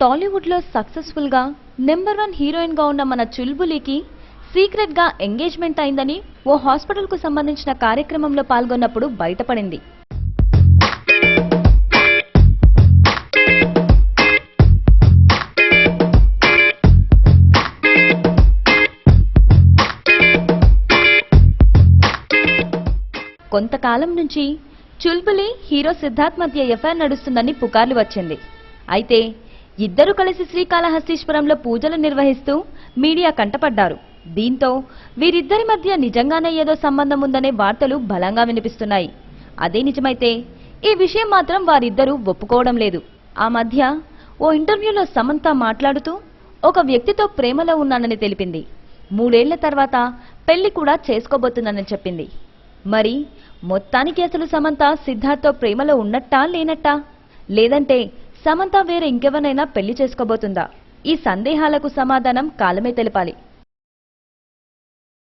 టాలీవుడ్లో సక్సెస్ఫుల్గా number one హీరోయిన్గా ఉన్న మన చుల్బులికి సీక్రెట్గా ఎంగేజ్మెంట్ అయిందని ఓ హాస్పిటల్కు సంబంధించిన కార్యక్రమంలో పాల్గొన్నప్పుడు బయటపడింది. కొంతకాలం నుంచి చుల్బులి హీరో సిద్ధార్థ్ మధ్య ఎఫ్ఐఆర్ నడుస్తుందని పుకార్లు వచ్చింది. అయితే ఇద్దరు కలిసి శ్రీకాళహస్తీశ్వరంలో పూజలు నిర్వహిస్తూ మీడియా కంటపడ్డారు. దీంతో వీరిద్దరి మధ్య నిజంగానే ఏదో సంబంధం ఉందనే వార్తలు బలంగా వినిపిస్తున్నాయి. అదే నిజమైతే ఈ విషయం మాత్రం వారిద్దరూ ఒప్పుకోవడం లేదు. ఆ మధ్య ఓ ఇంటర్వ్యూలో సమంత మాట్లాడుతూ ఒక వ్యక్తితో ప్రేమలో ఉన్నానని తెలిపింది. మూడేళ్ళ తర్వాత పెళ్ళి కూడా చేసుకోబోతుందని చెప్పింది. మరి మొత్తానికి అసలు సమంత సిద్ధార్థ్తో ప్రేమలో ఉన్నట్టా లేనట్టా? లేదంటే సమంత వేరే ఇంకెవరినైనా పెళ్ళి చేసుకోబోతుందా? ఈ సందేహాలకు సమాధానం కాలమే తెలపాలి.